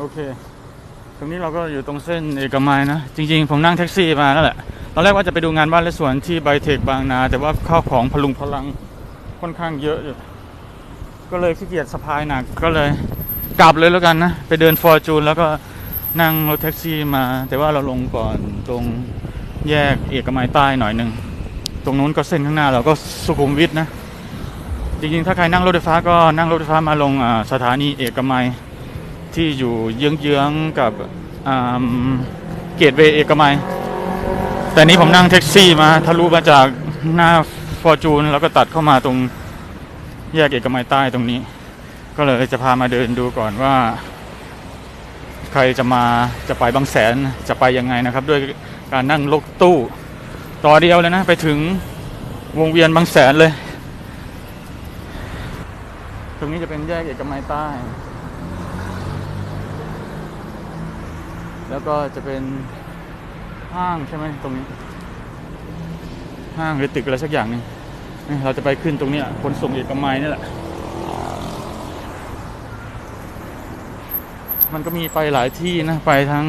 โอเค ตรงนี้เราก็อยู่ตรงเส้นเอกมัยนะ จริงๆ ผมนั่งแท็กซี่มานั่นแหละ ตอนแรกว่าจะไปดูงานบ้านและสวนที่ไบเทคบางนา แต่ว่าข้าวของพลุงพลังค่อนข้างเยอะอยู่ ก็เลยขี้เกียจสะพายหนัก ก็เลยกลับเลยแล้วกันนะ ไปเดินฟอร์จูนแล้วก็นั่งรถแท็กซี่มา แต่ว่าเราลงก่อนตรงแยกเอกมัยใต้หน่อยหนึ่ง ตรงนู้นก็เส้นข้างหน้าเราก็สุขุมวิทนะ จริงๆ ถ้าใครนั่งรถไฟฟ้าก็นั่งรถไฟฟ้ามาลงสถานีเอกมัย ที่อยู่เยื้องๆกับเกตเวย์เอกมัย แต่นี้ผมนั่งแท็กซี่มาทะลุมาจากหน้าฟอร์จูนแล้วก็ตัดเข้ามาตรงแยกเอกมัยใต้ตรงนี้ ก็เลยจะพามาเดินดูก่อนว่า ใครจะมาจะไปบางแสนจะไปยังไงนะครับ ด้วยการนั่งรถตู้ต่อเดียวเลยนะ ไปถึงวงเวียนบางแสนเลย ตรงนี้จะเป็นแยกเอกมัยใต้ แล้วก็จะเป็นห้างใช่ไหมตรงนี้ ห้างหรือตึกอะไรสักอย่างนึงนี่เราจะไปขึ้นตรงนี้ขนส่งเอกมัยนี่แหละ มันก็มีไปหลายที่นะ ไปทั้ง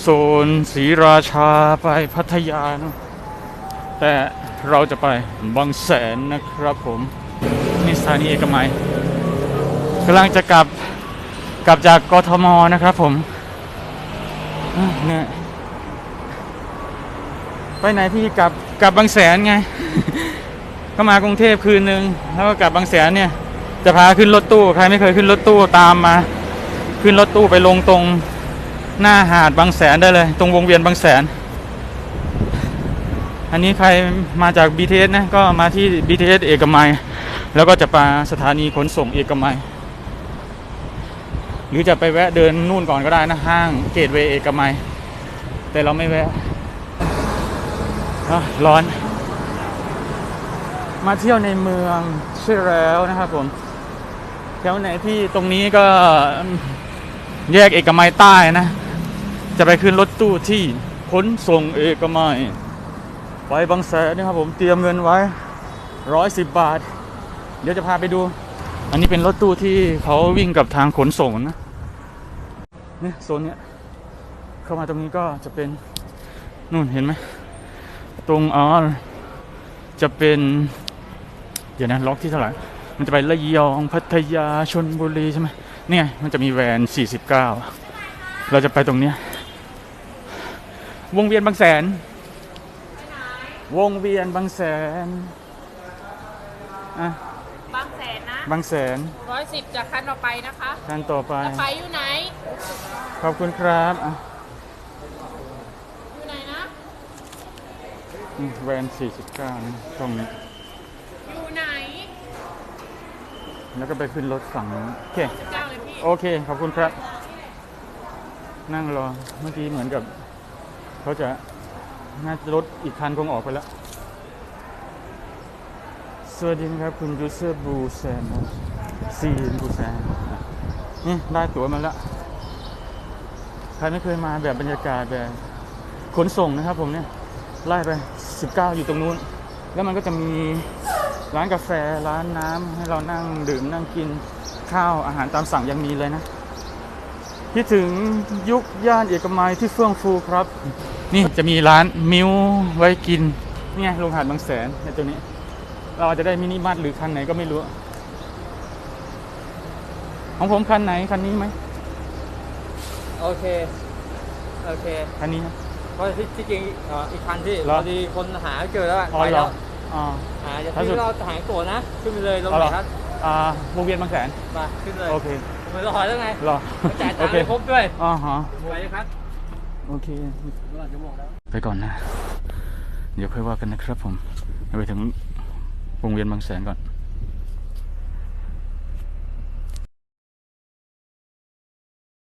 โซนศรีราชาไปพัทยานะแต่เราจะไปบางแสนนะครับผมนี่สถานีเอกมัยกำลังจะกลับกลับจากกทมนะครับผม เหนื่อยไปไหนพี่กลับกลับบางแสนไง ก็มากรุงเทพคืนนึง แล้วก็กลับบางแสนเนี่ย จะพาขึ้นรถตู้ใครไม่เคยขึ้นรถตู้ตามมา ขึ้นรถตู้ไปลงตรงหน้าหาดบางแสนได้เลย ตรงวงเวียนบางแสน อันนี้ใครมาจาก BTS นะก็มาที่ BTS เอกมัย แล้วก็จะไปสถานีขนส่งเอกมัย หรือจะไปแวะเดินนู่นก่อนก็ได้นะ ห้างเกตเวย์เอกมัย แต่เราไม่แวะอะร้อน มาเที่ยวในเมืองใช่แล้วนะครับผมแถวไหนที่ตรงนี้ก็แยกเอกมัยใต้นะ จะไปขึ้นรถตู้ที่ขนส่งเอกมัยไปบางแสนนะครับผมเตรียมเงินไว้ร้อยสิบบาท เดี๋ยวจะพาไปดู อันนี้เป็นรถตู้ที่เขาวิ่งกับทางขนส่งนะเนี่ยโซนเนี้ยเข้ามาตรงนี้ก็จะเป็นนู่นเห็นไหมตรงอ๋อจะเป็น เดี๋ยวนะล็อกที่เท่าไหร่มันจะไประยองพัทยาชนบุรีใช่ไหมเนี่ยมันจะมีแวน 49 เราจะไปตรงเนี้ยวงเวียนบางแสน วงเวียนบางแสนอะ บางแสนร้อยสิบจากคันต่อไปนะคะท่านต่อไปจะไปอยู่ไหน ขอบคุณครับอะอยู่ไหนนะอืมแวน49นะตรงนี้อยู่ไหนแล้วก็ไปขึ้นรถฝั่งนู้นโอเคเจ้าเลยพี่โอเค ขอบคุณครับ นั่งรอ เมื่อกี้เหมือนกับ เขาจะน่าจะรถอีกคันคงออกไปแล้ว สวัสดีครับ คุณยูเซอร์บูแซนซีนบูแซนนี่ได้ตั๋วมาแล้วใครไม่เคยมาแบบบรรยากาศแบบขนส่งนะครับผมเนี่ยไล่ไป 19 อยู่ตรงนู้น แล้วมันก็จะมีร้านกาแฟร้านน้ำให้เรานั่งดื่มนั่งกินข้าวอาหารตามสั่งยังมีเลยนะคิดถึงยุคย่านเอกมัยที่เฟื่องฟูครับ นี่จะมีร้านมิ้วไว้กินนี่ไงลงหาดบางแสนในตัวนี้ เราอาจจะได้มินิมาร์ทหรือคันไหนก็ไม่รู้ ของผมคันไหนคันนี้ไหมโอเค โอเค คันนี้นะเพราะที่ที่จริงเอ่ออีกคันที่เหรพอ อดีคนหาเจอแล้วอะอ๋อไปเหรแล้อวอ๋อหาจะถ้าสุด ที่เราหายตัวนะ ขึ้นไปเลยลงเอาไหเหรนอครับอ่าวงเวียนบางแสน มาขึ้นเลยโอเคไม่รอแล้วไงรอจ่ายโอตังค์เคให้ครบด้วยอ๋อฮะ ไปเลยครับ โอเคเมื่อจะบอกแล้วไปก่อนนะ เดี๋ยวค่อยว่ากันนะครับผมไปถึง วงเวียนบางแสนก่อน